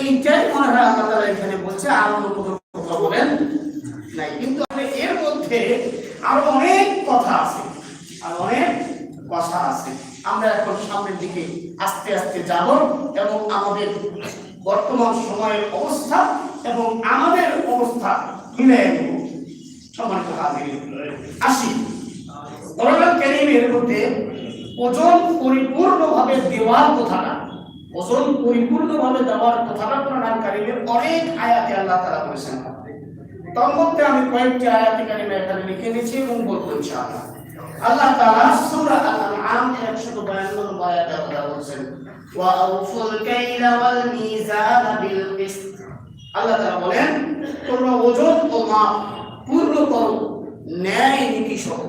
এইটাই মনে হয় এখানে বলছে, আর অন্য কথা বলেন নাই। কিন্তু এর মধ্যে আরও অনেক কথা আছে, আর অনেক কথা আছে। আমরা এখন সামনের দিকে আস্তে আস্তে যাব এবং আমাদের বর্তমান সময়ের অবস্থা এবং আমাদের অবস্থা মিলে আসি। কোরআন কারীমের মধ্যে ওজন পরিপূর্ণভাবে দেওয়ার কথাটা ওজন পরিপূর্ণভাবে দেওয়ার কথাটা কোরআন কারীমের অনেক আয়াতে আল্লাহ তাআলা বলেছেন। তার মধ্যে আমি কয়েকটি আয়াতে কারিমা এখানে লিখে নিয়েছি এবং বলব ইনশাআল্লাহ। আল্লাহ তাআলা সূরা আল-আনআম 152 নম্বর আয়াতে আল্লাহ বলেছেন, ওয়া আউফুল কাইলা ওয়াল মিজানা বিল কিসত। আল্লাহ তাআলা বলেন, তোমরা ওজন ও মাপ পূর্ণ করো, ন্যায় নীতি সহ।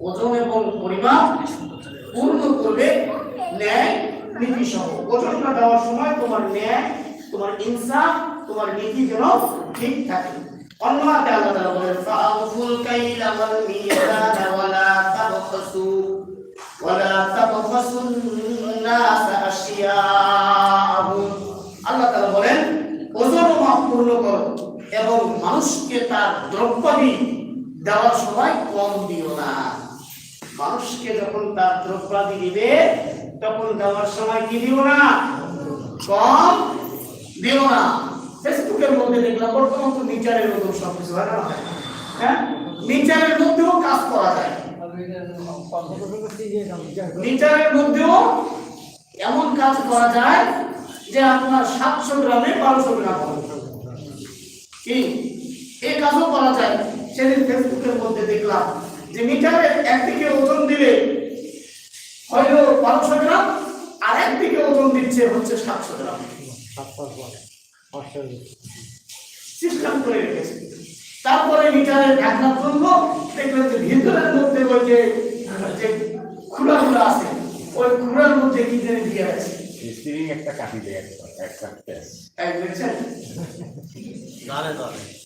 ওজন এবং পরিমাপ পূর্ণ করবে, ন্যায় নীতি সহ ওজনটা দেওয়ার সময় তোমার ন্যায়, তোমার ইনসাফ, তোমার নীতি যেন ঠিক থাকে। আল্লাহ তাআলা বলেন কাইলা ওয়াল মিজানা বলেন, ওজন করো এবং মানুষকে তার দ্রব্যাদি দেওয়ার সময় কম দিও না। মানুষকে যখন তার দ্রব্যাদি দিবে তখন দেওয়ার সময় কি দিও না? কম দিও না। ফেসবুকের মধ্যে দেখলাম, বর্তমান তো নিচারের মতো সব কিছু হয়? নিচারের মধ্যেও কাজ করা যায়। নিচারের মধ্যেও এমন কাজ করা যায় যে আপনার সাতশো গ্রামে বারোশো গ্রাম কি? এই কাজও করা যায়। সেদিন ফেসবুকের মধ্যে দেখলাম যে মিটারের একদিকে ওজন দিলে হয়তো বারোশো গ্রাম আর একদিকে ওজন দিচ্ছে হচ্ছে সাতশো গ্রাম। সিস্টেম করে রেখেছে। তারপরে মিটারের ঢাকনার জন্য দেখলেন যে ভিতরের মধ্যে ওই যে যে খুঁড়াগুলো আছে ওই খুঁড়ার মধ্যে কি জানি দিয়ে আছে। একটা কাটি দেয় একটা প্যাস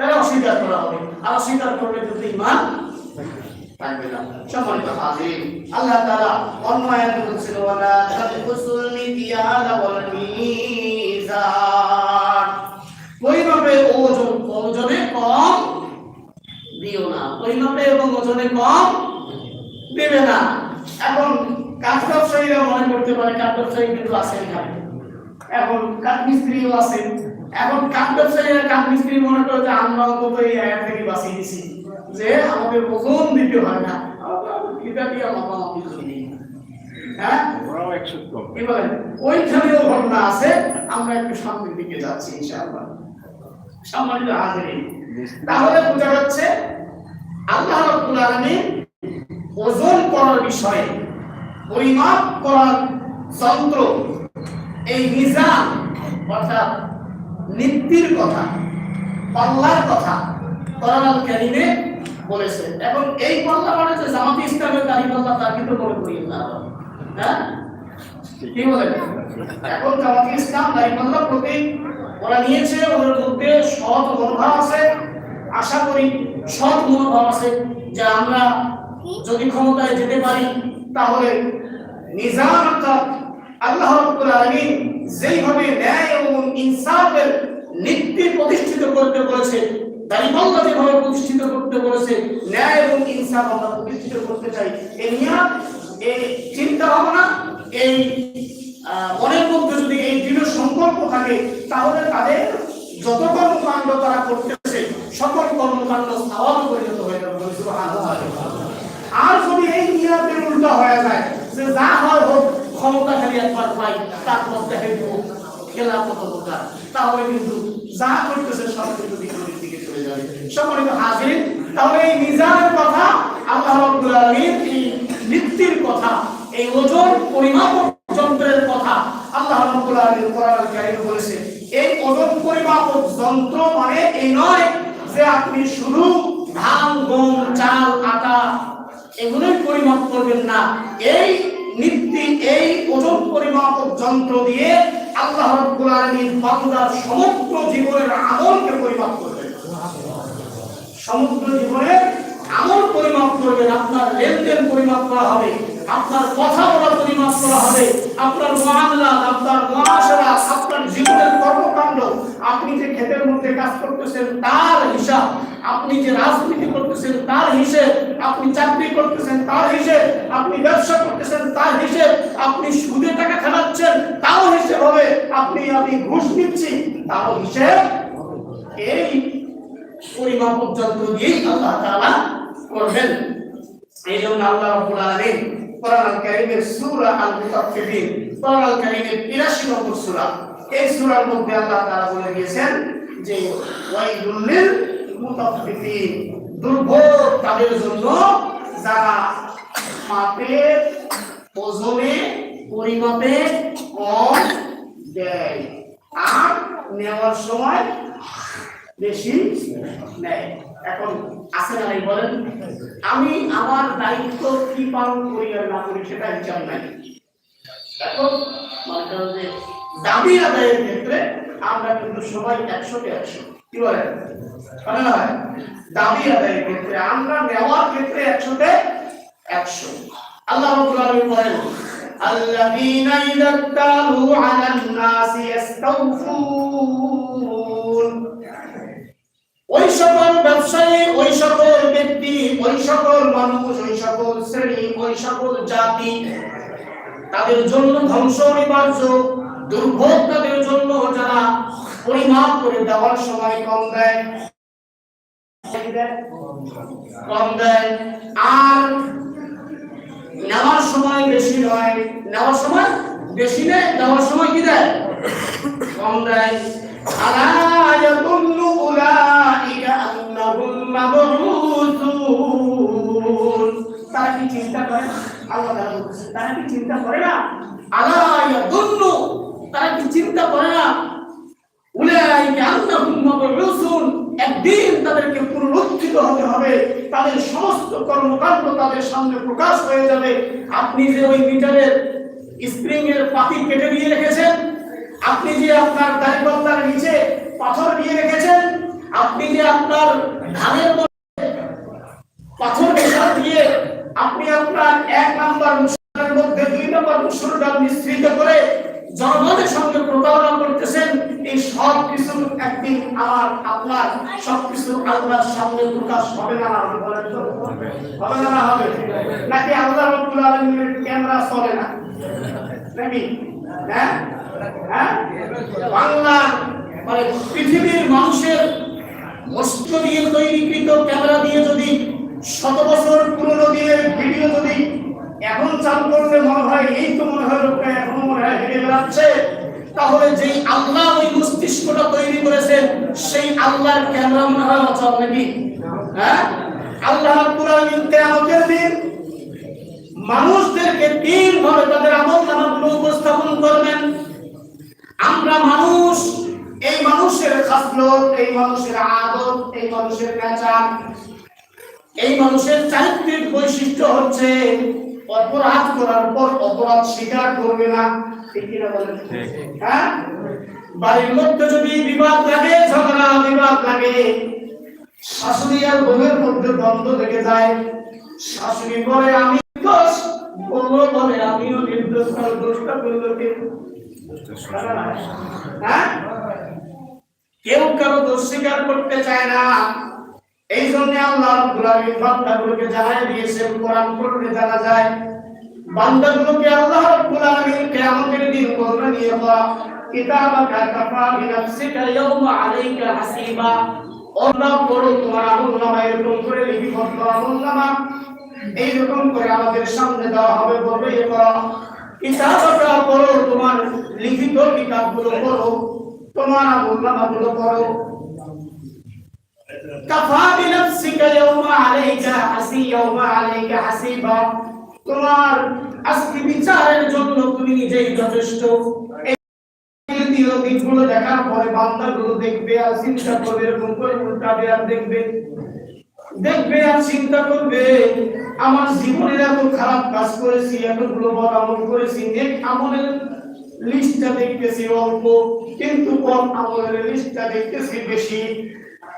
তাহলে অস্বীকার করা হবে। আর অস্বীকার করলে কিন্তু ইমান থাকবে অন্য ওজন কম না। এবং ওজনে কম দেবে না। এখন ব্যবসায়ীরা মনে করতে পারে কাঠ ব্যবসায়ী কিন্তু আছে এখানে কাঠ মিস্ত্রিও আছে। এখন কাঠ ব্যবসায়ীরা মিস্ত্রি মনে করে যে আমরা অন্তত এই আয়াত থেকে বাঁচিয়ে দিছি। যে আমাদের ওজন দিতে হয় না। এটা দিয়ে নি। হ্যাঁ? কম। ওইখানেও ঘটনা আছে। আমরা একটু সামনের দিকে যাচ্ছি ইনশাআল্লাহ। সম্মানিত হাজিরিন তাহলে বোঝা যাচ্ছে আল্লাহ রাব্বুল আলামিন ওজন করার বিষয়ে পরিমাপ করার যন্ত্র এই মিজান অর্থাৎ নিত্যির কথা, পাল্লার কথা কোরআন আল বলেছে। এবং এই পাল্লা মানে যে জামাতে ইসলামের দাড়ি পাল্লা তা কিন্তু মনে করিয়েন না। হ্যাঁ? কি বলেন? এখন জামাতে ইসলাম দাড়ি পাল্লা প্রতীক ওরা নিয়েছে, ওদের মধ্যে সৎ মনোভাব আছে। আশা করি সৎ মনোভাব আছে যে আমরা যদি ক্ষমতায় যেতে পারি, তাহলে নিজাম অর্থাৎ আল্লাহ রাব্বুল আলামিন যেইভাবে ন্যায় এবং ইনসাফের নীতি প্রতিষ্ঠিত করতে বলেছে দাড়িপাল্লা যেভাবে প্রতিষ্ঠিত করতে বলেছে, ন্যায় এবং ইনসাফ আমরা প্রতিষ্ঠিত করতে চাই। এই নিয়াত এই চিন্তা ভাবনা এই মনের মধ্যে যদি এই দৃঢ় সংকল্প থাকে, তাহলে তাদের যত কর্মকাণ্ড তারা করতেছে, সকল কর্মকাণ্ড স্বভাবে পরিণত হয়ে যাবে আর যদি এই নিয়াতের উল্টা হয়ে যায়, যে যা ক্ষমতা একবার পাই তারপর দেখে দিব খেলা কত তাহলে কিন্তু যা করতেছে সব কিন্তু বিপরীত দিকে চলে যাবে। সম্মানিত হাজির তাহলে এই মিজানের কথা আল্লাহ রাব্বুল আলামিন, এই নীতির কথা, এই ওজন পরিমাপ যন্ত্রের কথা আল্লাহ রাব্বুল আলামিন কোরআন কারীমে বলেছে। এই ওজন পরিমাপক যন্ত্র মানে এই নয় যে আপনি শুধু ধান, গম, চাল, আটা, এগুলোই পরিমাপ করবেন না। এই নীতি এই ওজন পরিমাপক যন্ত্র দিয়ে আল্লাহ রব্বুল আলামিন বান্দার সমগ্র জীবনের আমলকে পরিমাপ করবেন। সমগ্র জীবনের আমল পরিমাপ করবেন, আপনার লেনদেন পরিমাপ করা হবে, আপনার কথা বলা পরিমাপ করা হবে, আপনার মামলা, আপনার মহাসেরা, আপনার জীবনের কর্মকাণ্ড আপনি যে ক্ষেতের মধ্যে কাজ করতেছেন, তার হিসাব। আপনি যে রাজনীতি করতেছেন, তার হিসেব। আপনি চাকরি করতেছেন, তার হিসেব। আপনি ব্যবসা করতেছেন, তার হিসেব। আপনি সুদে টাকা খাটাচ্ছেন তাও হিসেব হবে। আপনি আপনি ঘুষ নিচ্ছি তাও হিসেব এই পরিমাপক যন্ত্র দিয়েই আল্লাহ তাআলা করবেন। এই জন্য আল্লাহ রাব্বুল আলামিন কোরআন কারীমের সূরা আল মুতাফফিফিন কোরআন কারীমের 83 নম্বর সূরা এই সূরার মধ্যে আল্লাহ তাআলা বলে দিয়েছেন যে, ওয়াইলুল লিল দুর্ভোগ তাদের জন্য যারা মাপে ওজনে, পরিমাপে কম দেয় আর নেওয়ার সময় বেশি নেয়। এখন আছে নাই বলেন? আমি আমার দায়িত্ব কি পালন করি আর না করি সেটা হিসাব নাই এখন দাবি আদায়ের ক্ষেত্রে আমরা কিন্তু সবাই একশোতে একশো কি বলেন মানে না হয় দাবি আদায়ের ক্ষেত্রে আমরা নেওয়ার ক্ষেত্রে একশোতে একশো আল্লাহ রাব্বুল আলামিন বলেন الذين إذا اكتالوا على الناس يستوفون ওই সকল ব্যবসায়ী ওই সকল ব্যক্তি ওই সকল মানুষ ওই সকল শ্রেণী ওই সকল জাতি তাদের জন্য ধ্বংস অনিবার্য দুর্ভোগ তাদের জন্য যারা পরিমাপ করে দেওয়ার সময় কম দেয় কম দেয়, আর নেওয়ার সময় বেশি নয় নেওয়ার সময় বেশি নেয়, দেওয়ার সময় কি দেয়? কম দেয়। তারা কি চিন্তা করে? আল্লাহ তারা কি চিন্তা করে না? আলা ইয়াকুল্লু তারা কি চিন্তা করে না। একদিন তাদেরকে পুনরুত্থিত হতে হবে। তাদের সমস্ত কর্মকাণ্ড তাদের সামনে প্রকাশ হয়ে যাবে। আপনি যে ওই মিটারের স্প্রিং এর পাতি কেটে দিয়ে রেখেছেন, আপনি যে আপনার দাড়িপাল্লার নিচে পাথর দিয়ে রেখেছেন, আপনি যে আপনার ধানের পাথর মেশা দিয়ে আপনি আপনার এক নাম্বার মুসুরের মধ্যে দুই নাম্বার ডাল মিশ্রিত করে জনগণের সঙ্গে প্রতারণা করতেছেন, এই সব কিছু একদিন আমার আপনার সবকিছু আল্লাহর সামনে প্রকাশ হবে না বলেন তো? হবে না, হবে নাকি আল্লাহ রব্বুল আলামিনের ক্যামেরা চলে না? নাকি? হ্যাঁ? হ্যাঁ? বাংলার মানে পৃথিবীর মানুষের মস্ত দিয়ে তৈরিকৃত ক্যামেরা দিয়ে যদি শত বছর পুরনো দিনের ভিডিও যদি এখন চালু করলে মনে হয়, এই তো মনে হয় লোকটা এখনও মনে হয় হেঁটে বেড়াচ্ছে। তাহলে যেই আল্লাহ ওই মস্তিষ্কটা তৈরি করেছেন, সেই আল্লাহর ক্যামেরা মনে হয় অচল নাকি? হ্যাঁ? আল্লাহ রাব্বুল আলামিন কিয়ামতের দিন মানুষদেরকে তিন ভাবে তাদের আমল নামাগুলো উপস্থাপন করবেন। আমরা মানুষ, এই মানুষের খাসলত, এই মানুষের আদত এই মানুষের পেঁচান, এই মানুষের চারিত্রিক বৈশিষ্ট্য হচ্ছে অপরাধ করার পর অপরাধ স্বীকার করবে না। ঠিক কিনা বলেন? হ্যাঁ? বাড়ির মধ্যে যদি বিবাদ লাগে ঝগড়া বিবাদ লাগে শাশুড়ি আর বউয়ের মধ্যে দ্বন্দ্ব লেগে যায়। শাশুড়ি বলে আমি দোষ। বউ বলে আমিও নির্দোষ কারণ দোষটা করল হ্যাঁ? কেউ কারও দোষ স্বীকার করতে চায় না। এই জন্য আল্লাহ রাব্বুল আলামিন বান্দাগুলোকে দিয়েছেন, কোরআন পড়লে জানা যায়, বান্দাগুলোকে আল্লাহ রাব্বুল আলামিন কিয়ামতের দিন কোরআন নিয়ে কিতাবাকা কাফা আলাইকা হাসিবা। পড়ো তোমার আমল নামা এরকম করে লিপিবদ্ধ আমল নামা। এইরকম করে আমাদের সামনে দেওয়া হবে বলবে, এ করো কিতাবটা পড়ো তোমার লিখিত কিতাবগুলো পড়ো, তোমার আমল নামাগুলো পড়ো। তোমার আজকে বিচারের জন্য তুমি নিজেই যথেষ্ট। দিকগুলো দেখার পরে বান্দাগুলো দেখবে আর চিন্তা করবে, এরকম করে দেখবে। দেখবে আর চিন্তা করবে, আমার জীবনের এত খারাপ কাজ করেছি, এতগুলো বড় আমল করেছি, নেক আমলের লিস্টটা দেখতেছি অল্প, কিন্তু কম আমলের লিস্টটা দেখতেছি বেশি।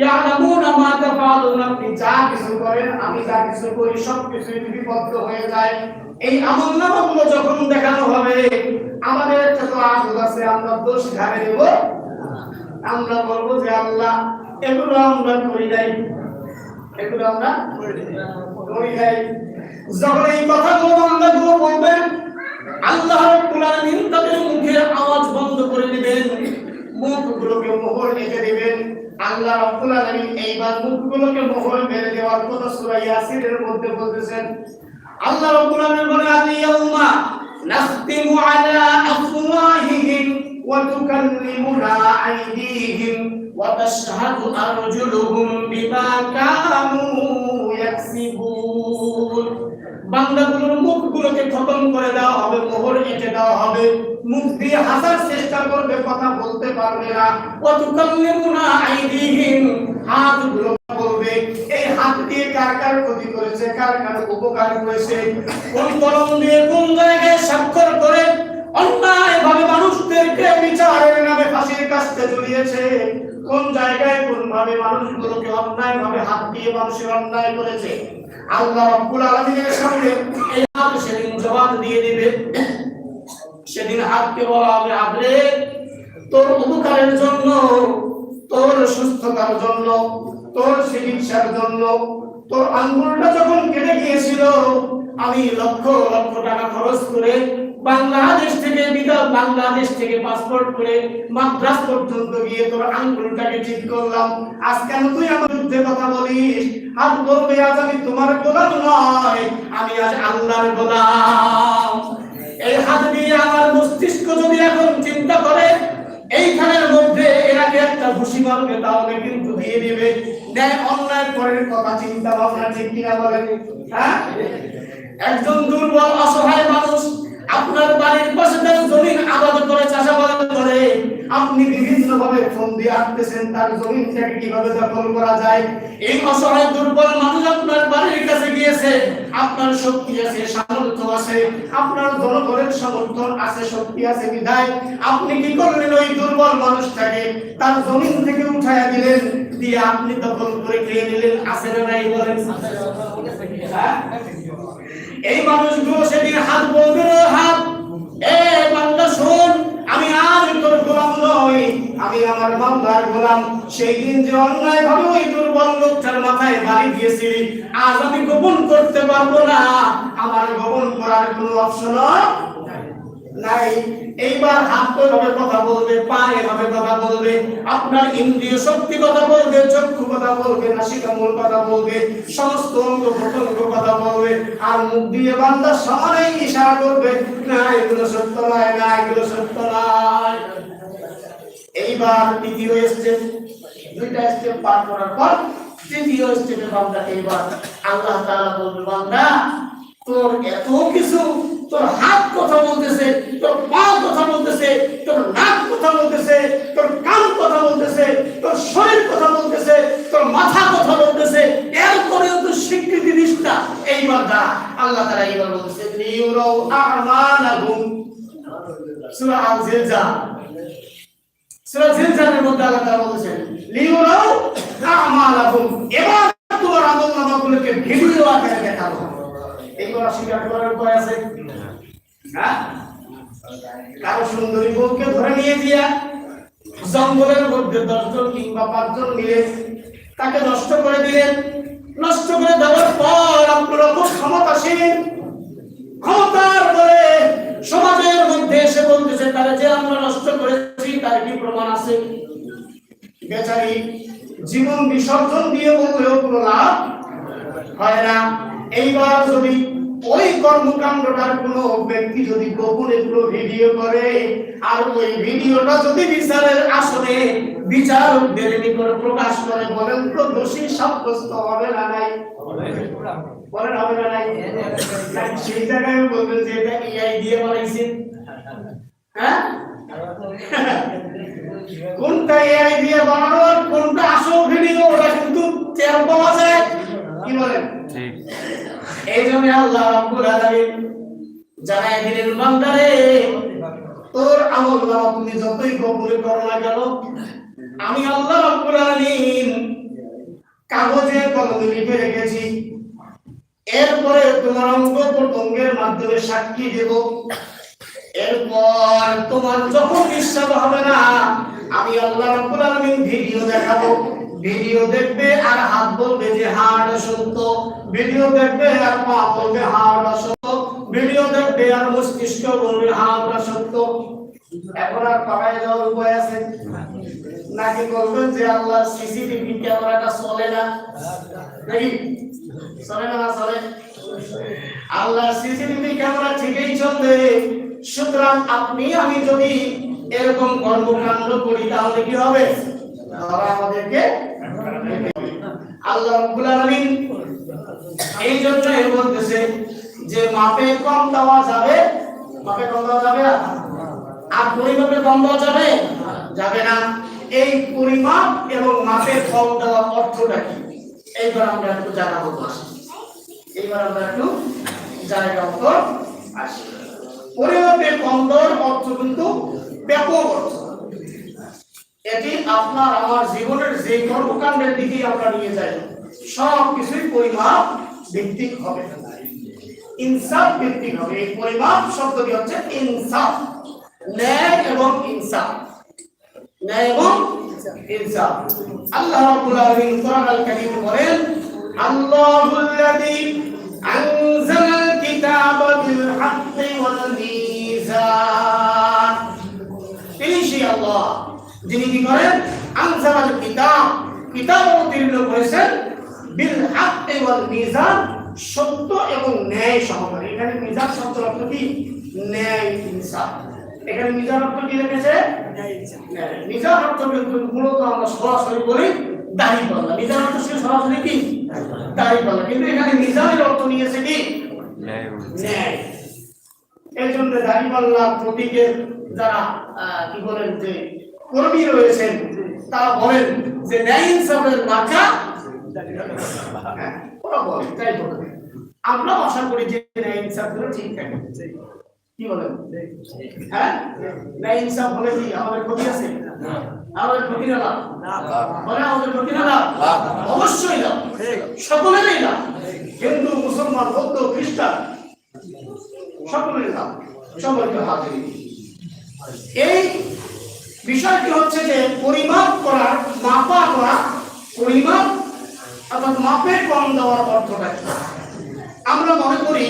ইয়ালামুনা মা তাফআলুন আপনি যা কিছু করেন, আমি যা কিছু করি সব কিছু লিপিবদ্ধ হয়ে যায়। এই আমল নামাগুলো যখন দেখানো হবে, আমাদের একটা আদত আছে, আমরা দোষ ঘাড়ে আমরা বলব যে আল্লাহ, এগুলো আমরা করি নাই। এগুলো আমরা করি নাই। যখন এই কথাগুলো বলবেন, আল্লাহ রাব্বুল আলামিন তাদের মুখের আওয়াজ বন্ধ করে দিবেন, মুখগুলোকে মোহর রেখে দিবেন। আল্লাহ রাব্বুল আলামিন এইবার মুখগুলোকে মোহর মেরে দেওয়ার কথা সূরা ইয়াসিনের মধ্যে বলতেছেন। আল্লাহ রাব্বুল আলামিন বলে আল-ইয়াউমা নাখতিমু আলা আফওয়াহিহিম ওয়া তুকাল্লিমুনা আইদিহিম ওয়া তাশহাদু আরজুলুহুম বিমা কানু ইয়াকসিবুন। বান্দাগুলোর মুখগুলোকে খতম করে দেওয়া হবে। এঁটে দেওয়া হবে। মুখ দিয়ে হাসার চেষ্টা করবে, কথা বলতে পারবে না। এই হাত দিয়ে কার কার ক্ষতি করেছে, কার কার উপকার করেছে? কোন কলম দিয়ে কোন জায়গায় স্বাক্ষর করে অন্যায় ভাবে মানুষদেরকে বিচারের নামে ফাঁসির কাছে ঝুলিয়েছে কোন জায়গায়, কোন ভাবে মানুষগুলোকে অন্যায় ভাবে হাত দিয়ে মানুষের অন্যায় করেছে? আল্লাহ রাব্বুল সামনে এই হাত সেদিন জবাব দিয়ে দিবে। সেদিন হাতকে বলা হবে আদরে তোর উপকারের জন্য, তোর সুস্থতার জন্য, তোর চিকিৎসার জন্য, তোর আঙ্গুলটা যখন কেটে গিয়েছিল, আমি লক্ষ লক্ষ টাকা খরচ করে বাংলাদেশ থেকে বিদায় বাংলাদেশ থেকে পাসপোর্ট করে মাদ্রাস পর্যন্ত গিয়ে তোর আঙ্গুলটাকে ঠিক করলাম। আজ কেন তুই আমার বিরুদ্ধে কথা বলিস। হাত বলবে আজ আমি তোমার গোলাম নয়, আমি আজ আল্লাহর গোলাম। এই হাত দিয়ে আমার মস্তিষ্ক যদি এখন চিন্তা করে, এইখানের মধ্যে এরাকে একটা ঘুষি মারবে তাহলে কিন্তু দিয়ে দিবে। ন্যায় অন্যায় পরের কথা, চিন্তা ভাবনা ঠিক কিনা বলেন? হ্যাঁ? একজন দুর্বল, অসহায় মানুষ আপনার বাড়ির পাশে তার জমিন আবাদ করে চাষাবাদ করে। আপনি বিভিন্ন ভাবে ফোন দিয়ে আটতেছেন তার জমিনটাকে কীভাবে দখল করা যায়? এই অসহায় দুর্বল মানুষ আপনার বাড়ির কাছে গিয়েছে। আপনার শক্তি আছে সামর্থ্য আছে। আপনার জনগণের সমর্থন আছে শক্তি আছে বিধায়। আপনি কি করলেন ওই দুর্বল মানুষটাকে তার জমিন থেকে উঠাইয়া দিলেন দিয়ে আপনি দখল করে খেয়ে নিলেন। আছে না নাই বলেন? হ্যাঁ? এই মানুষগুলো সেদিন হাত বলবে হাত। এ আমি নই। আমি আমার সেই দিন অন্যায় দুর্বল মাথায় দিয়েছি, আজ আমি গোপন করতে পারব না। আমার গোপন করার কোনো অপশন নাই। এইবার হাত এভাবে কথা বলবে পা এভাবে কথা বলবে, আপনার ইন্দ্রিয় শক্তি কথা বলবে, চক্ষু কথা বলবে নাসিকা মূল কথা বলবে, সমস্ত অঙ্গ প্রত্যঙ্গ কথা বলবে, আর মুখ দিয়ে বান্দা সমানেই ইশারা করবে, না, এগুলো সত্য নয়, না, এগুলো সত্য নয়। এইবার তৃতীয় স্টেপ দুইটা স্টেপ পার করার পর তৃতীয় স্টেপে বান্দা এইবার আল্লাহ তাআলা বলবে, বান্দা তোর এত কিছু, তোর হাত কথা বলতেছে, তোর পা কথা বলতেছে, তোর নাক কথা বলতেছে, তোর কান কথা বলতেছে, তোর শরীর কথা বলতেছে, তোর মাথা কথা বলতেছে। এরপরেও তো স্বীকৃতি দিস না। এইবার দা, আল্লাহ তাআলা এইবার বলতেছে, লিউরাউ আমালাহুম সূরা আল-জিলজাল। সূরা মধ্যে আল্লাহ তাআলা বলেছেন লিউরাউ আমালাহুম এবার তোমার আমলনামাগুলোকে ভিডিও আকারে দেখাবো। এগুলো স্বীকার করার উপায় আছে। হ্যাঁ? কারও সুন্দরী বউকে ধরে নিয়ে দিয়া জঙ্গলের মধ্যে দশজন কিংবা পাঁচজন মিলে তাকে নষ্ট করে দিলেন। নষ্ট করে দেওয়ার পর আপনারা খুব ক্ষমতাসীন ক্ষমতার বলে সমাজের মধ্যে এসে বলতেছে, তারা যে আমরা নষ্ট করেছি, তার কি প্রমাণ আছে? বেচারি জীবন বিসর্জন দিয়ে বললেও কোনো লাভ হয় না। এইবার যদি ওই কর্মকাণ্ডটার কোনো ব্যক্তি যদি গোপনে কোনো ভিডিও করে, আর ওই ভিডিওটা যদি বিচারের আসনে বিচারকদের নিকট প্রকাশ করে, বলেন তো দোষী সাব্যস্ত হবে না নাই? বলেন হবে না নাই? সেই জায়গায় বলবেন যে এটা এআই দিয়ে বানাইছে। হ্যাঁ? কোনটা এআই দিয়ে বানানো কোনটা আসল ভিডিও, ওটা কিন্তু টের পাওয়া যায়। কি বলেন? এই জন্য আল্লাহ রাব্বুল আলামিন জানাই দিলেন বান্দারে তোর আমল নামা তুমি যতই কবুল করো না কেন আমি আল্লাহ রাব্বুল আলামিন কাগজে কলমে লিখে রেখেছি। এরপরে তোমার অঙ্গ প্রত্যঙ্গের মাধ্যমে সাক্ষী দেব। এরপর তোমার যখন বিশ্বাস হবে না আমি আল্লাহ রাব্বুল আলামিন ভিডিও দেখাবো। ভিডিও দেখবে আর হাত বলবে যে এটা সত্য ভিডিও দেখবে আর পা বলবে এটা সত্য ভিডিও দেখবে আর মস্তিষ্ক বলবে এটা সত্য এখন আর পাকায় যাওয়ার উপায় আছে? নাকি বলবেন যে আল্লাহ সিসিটিভি ক্যামেরাটা চলে না? নাকি চলে না চলে? আল্লাহ সিসিটিভি ক্যামেরা ঠিকই চলবে। সুতরাং আপনি, আমি যদি এরকম কর্মকাণ্ড করি, তাহলে কি হবে? তারা আমাদেরকে আল্লাহ রাব্বুল আলামিন এই জন্য বলতেছে যে মাপে কম দেওয়া যাবে, মাপে কম দেওয়া যাবে আর পরিমাপে কম দেওয়া যাবে? যাবে না। এই পরিমাপ এবং মাপে কম দেওয়ার অর্থটা কি? এইবার আমরা একটু জানা হতো আসি। এইবার আমরা একটু জায়গা মতো আসি। পরিমাপে কম দেওয়ার অর্থ কিন্তু ব্যাপক অর্থ। এটি আপনার আমার জীবনের যে কর্মকাণ্ডের দিকে আমরা নিয়ে যাই। সব কিছুই পরিমাপ ভিত্তিক হবে। ইনসাফ ভিত্তিক হবে। এই পরিমাপ শব্দটি হচ্ছে ইনসাফ। ন্যায় এবং ইনসাফ। ন্যায় এবং ইনসাফ। আল্লাহ রাব্বুল আলামিন কোরআন আল কারীম বলেন, আল্লাহুল্লাযী আনজালাল কিতাবা বিল হাক্কি ওয়াল মিজান। আল্লাহ। যিনি কি করেন? আনজালাল কিতাব। কিতাব অবতীর্ণ করেছেন। বিল হাক্কি ওয়াল মিজান সত্য এবং ন্যায় সহকারে। এখানে মিজান শব্দের অর্থ কি? ন্যায় ইনসাফ। এখানে মিজান অর্থ কি রেখেছে ন্যায়। মিজান অর্থ কিন্তু মূলত আমরা সরাসরি বলি দাড়ি পাল্লা। মিজান অর্থ ছিল সরাসরি কি? দাড়ি পাল্লা। কিন্তু এখানে মিজানের অর্থ নিয়েছে কি? ন্যায় এই জন্য দাড়িপাল্লার প্রতীকের যারা কি বলেন যে কর্মী রয়েছেন তারা বলেন যে ন্যায় ইনসাফের মার্কা হ্যাঁ, আমরা আশা করি যে ন্যায় ইনসাফগুলো ঠিক থাকে। কি বলেন হ্যাঁ? ন্যায় ইনসাফ হলে কি আমাদের ক্ষতি আছে? আমাদের ক্ষতি না? বলে আমাদের ক্ষতি না অবশ্যই লাভ। সকলেরই লাভ। হিন্দু মুসলমান বৌদ্ধ খ্রিস্টান সকলের নাম হাজির এই বিষয়টি হচ্ছে যে পরিমাপ করার মাপা করা, পরিমাপ অর্থাৎ মাপের কম দেওয়ার অর্থটা কি? আমরা মনে করি,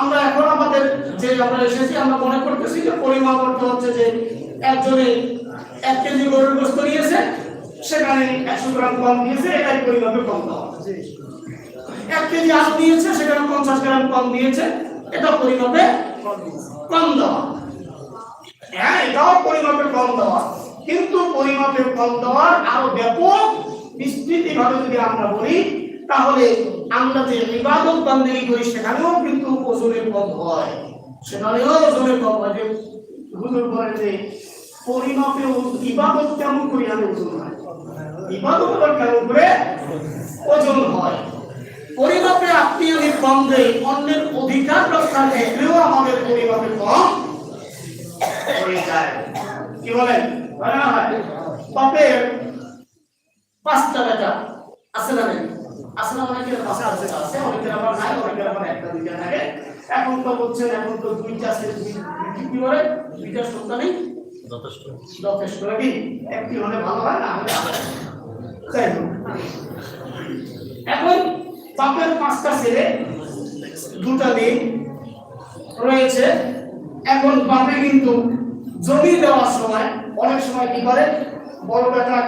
আমরা এখন আমাদের যে আমরা এসেছি, আমরা মনে করতেছি যে পরিমাপ অর্থ হচ্ছে যে একজনে এক কেজি গরুর গোস্ত নিয়েছে, সেখানে একশো গ্রাম কম নিয়েছে, এটাই পরিমাপে কম দেওয়া। এক কেজি আলু দিয়েছে সেখানে পঞ্চাশ গ্রাম কম দিয়েছে এটা পরিমাপে কম দেওয়া। হ্যাঁ এটাও পরিমাপে কম দেওয়া কিন্তু পরিমাপে কম দেওয়ার আরও ব্যাপক বিস্তৃতি ভাবে যদি আমরা বলি, তাহলে আমরা যে ইবাদত বান্দেগি করি, সেখানেও কিন্তু ওজনে কম হয়। সেখানেও ওজনে কম হয়। যে হুজুর বলে যে পরিমাপে ইবাদত কেমন করি আমি ওজন হয়? ইবাদত কেমন করে? ওজন হয়। পরিমাপে আপনি আমি কম দেই অন্যের অধিকার রক্ষা দেখলেও আমাদের পরিমাপে কম হয়ে যায় কি বলেন? বলে না হয় বাপের পাঁচটা বেটা আছে না নেই? আছে না অনেকের পাশে আছে আছে। অনেকের আবার নাই অনেকের আবার একটা দুইটা থাকে। এখন তো বলছেন এখন তো দুইটা আছে দুই- কি বলে? দুইটা সন্তানই যথেষ্ট। যথেষ্ট নাকি? একটি হলে ভালো হয় না হোক। এখন বাপের পাঁচটা ছেলে দুটা মেয়ে রয়েছে। এখন বাপে কিন্তু জমি দেওয়ার সময়, অনেক সময় কি করে? বড় বেটা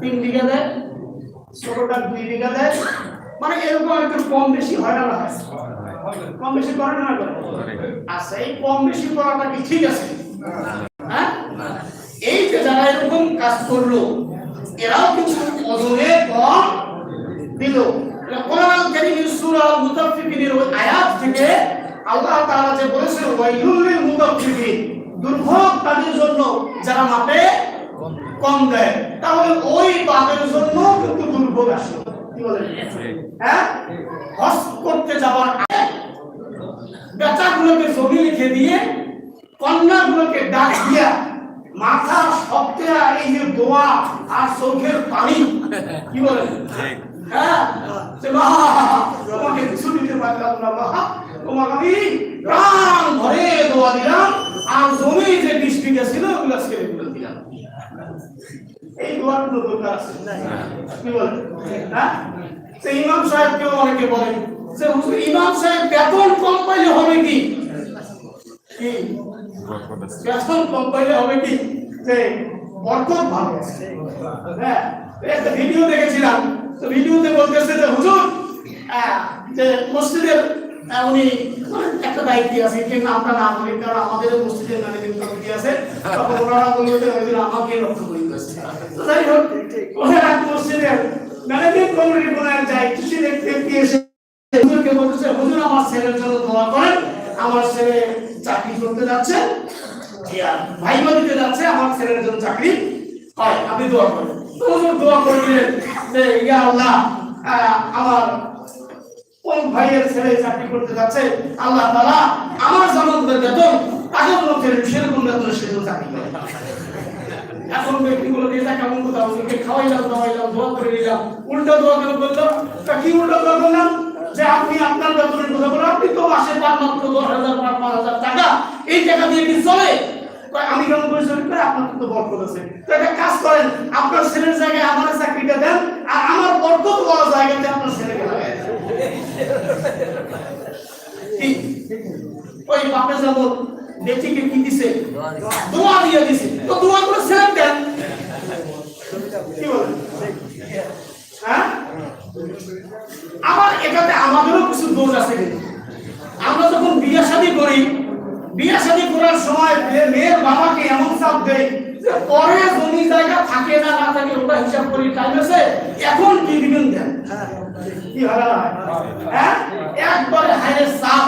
তিন বিঘা দেয় ছোটটা দুই বিঘা দেয়। মানে এরকম একটু কম বেশি হয় না হয়? কম বেশি করে না করে? আচ্ছা এই কম বেশি করাটা কি ঠিক আছে? হ্যাঁ? এই যে যারা এরকম কাজ করল, এরাও কিন্তু ওজনে কম দিল। কোরআন কারীমের সূরা মুতাফফিফিনের ওই আয়াত থেকে আল্লাহ তাআলা যে বলেছেন ওয়াইলুল লিল দুর্ভোগ তাদের জন্য যারা মাপে কম দেয়। তাহলে ওই পাপের জন্য কিন্তু দুর্ভোগ আসে। কি বলেন? হ্যাঁ? হজ করতে যাওয়ার আগে বেচাগুলোকে জমি লিখে দিয়ে কন্যাগুলোকে ডাক দিয়া মাথা সপ্তাহ এই যে দোয়া আর চোখের পানি কি বলেন? হ্যাঁ? তোমাকে কিছু দিতে পারলাম না তোমাকে আমি প্রাণ ভরে দোয়া দিলাম, আর জমি যে বিশ বিঘা ওগুলো ছেড়ে ফেলে দিলাম। এই দোয়ার কোনো দরকার আছে। কি বলেন? হ্যাঁ? সে ইমাম অনেকে বলেন যে, হুজুর, ইমাম সাহেব বেতন কম পাইলে হবে কি? বেতন কম পাইলে হবে কি? যে, বরকত ভালো হ্যাঁ? একটা ভিডিও দেখেছিলাম। তো ভিডিওতে বলতেছে যে, হুজুর যে মসজিদের উনি মানে একটা দায়িত্ব আছে কিন্তু আমরা না বলি কারণ আমাদের মসজিদের ম্যানেজিং কমিটি আছে। তখন ওনারা যে হুজুর আমাকে রক্ষা করি তো যাই হোক ওনারা মসজিদের ম্যানেজিং কমিটির কোনো এক দায়িত্ব সে ব্যক্তি এসে হুজুরকে বলতেছে হুজুর আমার ছেলের জন্য দোয়া করেন আমার ছেলে চাকরি করতে যাচ্ছে ভাইবা দিতে যাচ্ছে আমার ছেলের জন্য চাকরি হয় আপনি দোয়া করেন। হুজুর দোয়া করে দিলেন যে ইয়া আল্লাহ আমার কোন ভাইয়ের ছেলে চাকরি করতে যাচ্ছে, আল্লাহ তাআলা আমার জামানতের বেতন তাকে মধ্যে সেরকম বেতন সে যেন চাকরি করে এখন কথা খাওয়াইলাম দোয়া করে দিলাম উল্টো দোয়া তা কি উল্টো দোয়া করলাম? যে আপনি আপনার বেতনের কথা বলেন, আপনি তো মাসে দশ হাজার পার পাঁচ হাজার টাকা, এই টাকা দিয়ে কি চলে? আমি কেমন পরিশ্রম করে আপনার তো বরকত আছে। তো একটা কাজ করেন, আপনার ছেলের জায়গায় আমার চাকরিটা দেন, আর আমার বরকত বড় জায়গাতে আপনার ছেলেকে। ওই কি দিছে? দোয়া দিয়ে দিছে। তো দোয়া করে দেন। কি হ্যাঁ? আবার এটাতে আমাদেরও কিছু দোষ আছে আমরা যখন বিয়ে শাদী করি, বিয়ে শাদী করার সময় মেয়ের বাবাকে এমন চাপ দেয় যে পরে জমি জায়গা থাকে না না থাকে, ওটা হিসাব করি টাইম আছে। এখন কি দিবেন দেন? কি একবারে হাইরে সাপ,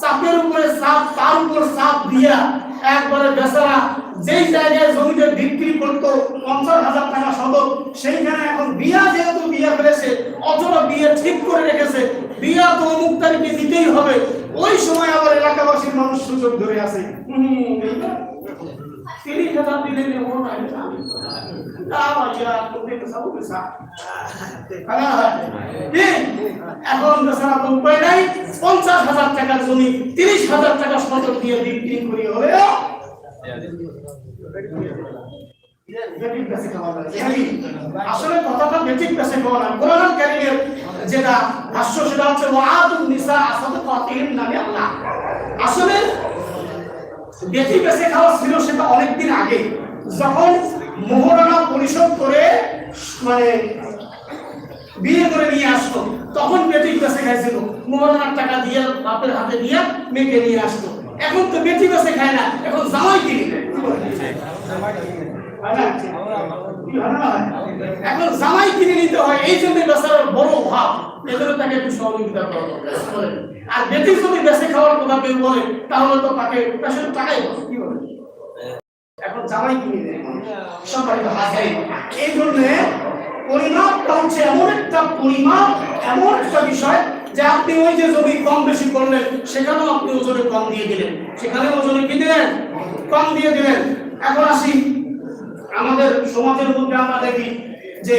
সাপের উপরে সাপ তার উপর সাপ দিয়া একবারে বেচারা যেই জায়গায় জমিতে বিক্রি করতো পঞ্চাশ হাজার টাকা শতক সেইখানে এখন বিয়া যেহেতু বিয়া ফেলেছে অথবা বিয়ে ঠিক করে রেখেছে। বিয়া তো অমুক তারিখে দিতেই হবে, ওই সময় আবার এলাকাবাসীর মানুষ সুযোগ ধরে আছে। তিরিশ হাজার দিলে নেব এখন পঞ্চাশ হাজার টাকার জমি তিরিশ হাজার টাকা শতক দিয়ে বিক্রি করি হলে আসলে কথাটা বেঠিক পেছে খাওয়া না কোরআন কারিমের যেটা ভাষ্য সেটা হচ্ছে ওয়াদুন নিসা আসাদাকাতিহিন নামে আল্লাহ আসলে বেঠি পেছে খাওয়া ছিল সেটা অনেকদিন আগে। যখন মোহরানা পরিশোধ করে মানে বিয়ে করে নিয়ে আসতো তখন বেটি কাছে খাইছিল। মোহরানার টাকা দিয়ে বাপের হাতে দিয়ে মেয়েকে নিয়ে আসতো এখন তো বেটি কাছে খায় না এখন জামাই কিনে। নেয়? হয়? এখন জামাই কিনে নিতে হয়, এই জন্য বেচারার বড় অভাব। এজন্য তাকে একটু সহযোগিতা করা আর বেটি যদি বেঁচে খাওয়ার কথা কেউ বলে, তাহলে তো তাকে পেছনে টাকাই কি বলে? এখন জামাই কিনে দেয় সবাই তো হাজাই এই জন্য পরিমাপটা হচ্ছে এমন একটা পরিমাপ, এমন একটা বিষয় যে আপনি ওই যে জমি কম বেশি করলেন, সেখানেও আপনি ওজনে কম দিয়ে দিলেন। সেখানে ওজনে কি দিলেন? কম দিয়ে দিলেন। এখন আসি আমাদের সমাজের মধ্যে আমরা দেখি যে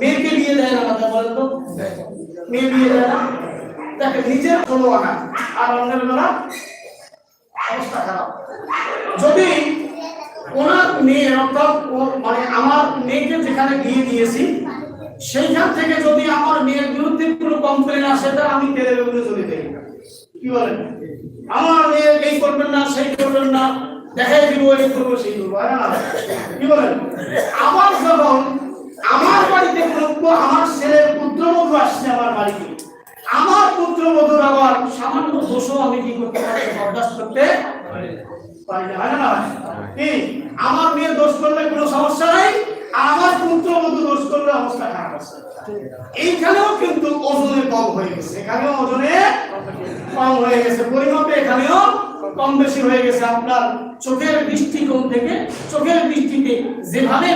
মেয়েকে বিয়ে দেয় না কথা বলেন তো? মেয়ে বিয়ে দেয় না? দেখে নিজের আর অন্যের বেলা অবস্থা খারাপ। যদি ওনার মেয়ে, অর্থাৎ মানে আমার মেয়েকে যেখানে বিয়ে দিয়েছি, সেইখান থেকে যদি আমার মেয়ের বিরুদ্ধে কোনো কমপ্লেন আসে, তা আমি তেলে বেগুনে চলে যাই কি বলেন? আমার মেয়ে এই করবেন না, সেই করবেন না। দেখাই দিব এই করব সেই করব কি বলেন? আমার যখন, আমার বাড়িতে কোনো আমার ছেলের পুত্রবধূ আসছে আমার বাড়িতে। আমার পুত্রবধূর আবার সামান্য দোষও আমি কি করতে পারি, বরদাস্ত করতে পারি না। আমার মেয়ে দোষ করলে কোনো সমস্যা নাই? আর পুত্র পুত্রবধূ দোষ করলে অবস্থা খারাপ আছে। এইখানেও কিন্তু ওজনে কম হয়ে গেছে। এখানেও ওজনে কম হয়ে গেছে। পরিমাপে এখানেও কম বেশি হয়ে গেছে। আপনার চোখের দৃষ্টিকোণ থেকে, চোখের দৃষ্টিতে যেভাবে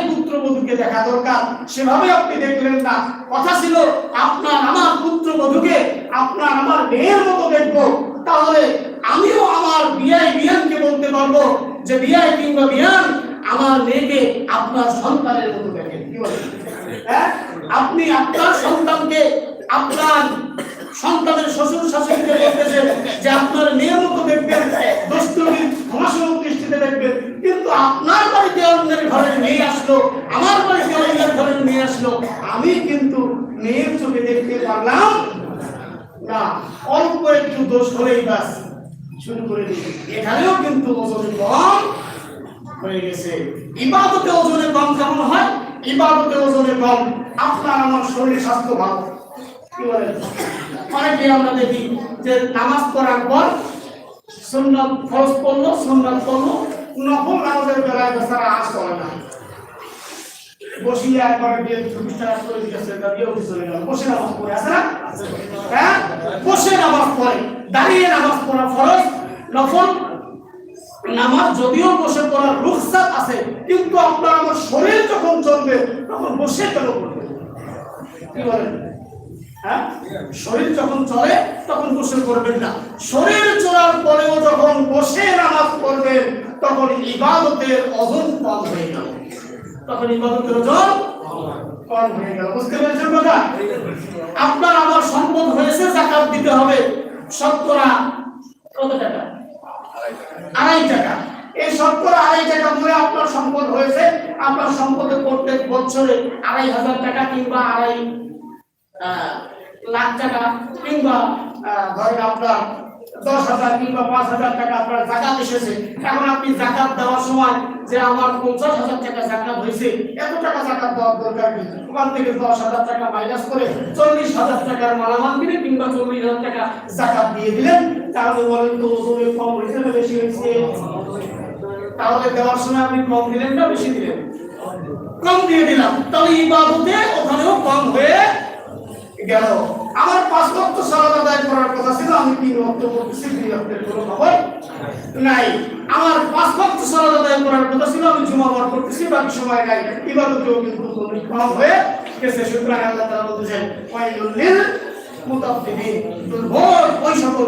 দেখা দরকার, সেভাবে আপনি দেখলেন না। কথা ছিল, আপনার আমার পুত্রবধূকে আপনার আমার মেয়ের মতো দেখব। তাহলে আমিও আমার বিয়াই বিয়ানকে বলতে পারব যে বিয়াই কিংবা বিয়ান আমার মেয়েকে আপনার সন্তানের মতো দেখেন। কি বলেন? হ্যাঁ? আপনি আপনার সন্তানকে আপনার সন্তানের শ্বশুর শাশুড়িকে বলতেছেন যে আপনার মেয়ের মতো দেখবেন দস্তুরি ক্ষমাসুর দৃষ্টিতে দেখবেন। কিন্তু আপনার বাড়িতে অন্যের ঘরের মেয়ে আসলো, আমার বাড়িতে অন্যের ঘরের মেয়ে আসলো। আমি কিন্তু মেয়ের চোখে দেখতে পারলাম না, অল্প একটু দোষ হলেই বাস শুরু করে দিই এখানেও কিন্তু ওজন কম। হয়ে গেছে। ইবাদতে ওজনে কম কেমন হয়? ইবাদতে ওজনে কম আপনার আমার শরীর স্বাস্থ্য ভালো। অনেকে আমরা দেখি যে নামাজ পড়ার পর সুন্নাত ফরজ পড়ল, সুন্নাত পড়ল, নফল নামাজের বেলায় বেচারা করে না। বসিয়ে একবার দিয়ে বসে নামাজ পড়ে, আছে না? হ্যাঁ? বসে নামাজ পড়ে। দাঁড়িয়ে নামাজ পড়া ফরজ, নফল নামাজ যদিও বসে পড়ার রুখসাত আছে, কিন্তু আপনার আমার শরীর যখন চলবে, তখন বসে কেন পড়বে? কি বলেন? হ্যাঁ? শরীর যখন চলে, তখন বসে করবেন না। শরীর চলার পরেও যখন বসে নামাজ পড়বেন, তখন ইবাদতের ওজন কম হয়ে গেল। তখন ইবাদতের ওজন কম হয়ে গেল। বুঝতে পেরেছেন কথা? আপনার আমার সম্পদ হয়েছে, জাকাত দিতে হবে। শতকরা কত টাকা? আড়াই টাকা। এই শতকরা আড়াই টাকা ধরে আপনার সম্পদ হয়েছে। আপনার সম্পদে প্রত্যেক বছরে আড়াই হাজার টাকা কিংবা আড়াই লাখ টাকা কিংবা ধরেন আপনার দশ হাজার কিংবা পাঁচ হাজার টাকা আপনার জাকাত এসেছে। এখন আপনি জাকাত দেওয়ার সময় যে আমার পঞ্চাশ হাজার টাকা জাকাত হয়েছে, এত টাকা জাকাত দেওয়ার দরকার নেই ওখান থেকে দশ হাজার টাকা মাইনাস করে চল্লিশ হাজার টাকার মালামাল দিলে কিংবা চল্লিশ হাজার টাকা জাকাত দিয়ে দিলেন। তাহলে বলেন তো ওজনে কম হয়েছে বেশি হয়েছে? তাহলে দেওয়ার সময় আপনি কম দিলেন না বেশি দিলেন? কম দিয়ে দিলাম। তাহলে ইবাদতে ওখানেও কম হয়ে গেল। আমার পাঁচ লক্ষ সালাদ আদায় করার কথা ছিল, আমি তিন লক্ষ করতেছি দুই লক্ষের কোনো খবর নাই। আমার পাঁচ লক্ষ সালাদ আদায় করার কথা ছিল, আমি জমা বার করতেছি, বাকি সময় নাই। ইবাদতেও কিন্তু কোনো কম হয়ে গেছে। সুতরাং আল্লাহ তাআলা বলতেছেন, ওয়াইলুল ওই সকল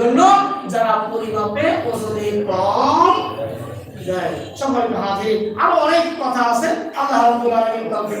জন্য যারা পরিমাপে কম যায় সম্মানিত আরও অনেক কথা আছে। আল্লাহ রাব্বুল আলামিন তৌফিক